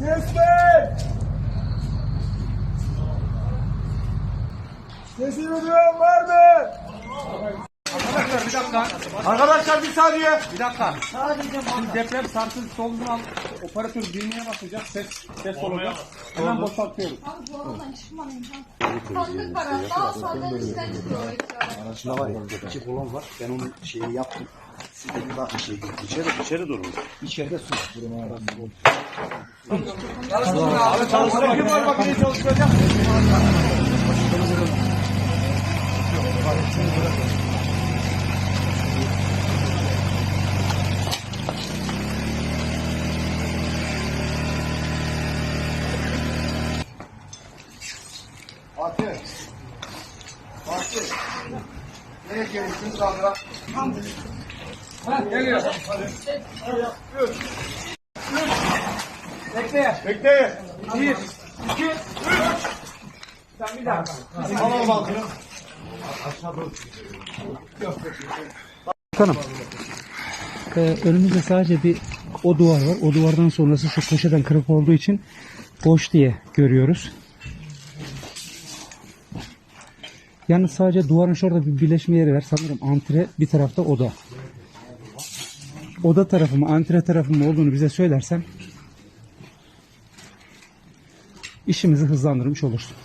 Ver! Sesimi duyan var mı? Bir dakika. Arkadaşlar bir saniye. Bir dakika. Şimdi deprem sarsıntısı olduğunu al. Operatör düğmeye basacak. Ses, ses olacak. Hemen boşaltıyoruz. Bu aradan çıkmalıyım. Sandık var hatta sağdan üstten çıkıyor. Şuna var ya, iki kolon var. Ben onun şeyini yaptım. Siz de bir bakın şey İçeri, içeri durun. İçeride su. Abi çalıştırma. Kim var makineyi çalıştıracak? Bakanım. Ee, önümüzde sadece bir o duvar var. O duvardan sonrası şu köşeden kırık olduğu için boş diye görüyoruz. Yalnız sadece duvarın şurada bir birleşme yeri var. Sanırım antre bir tarafta oda. Oda tarafı mı antre tarafı mı olduğunu bize söylersen işimizi hızlandırmış olursun.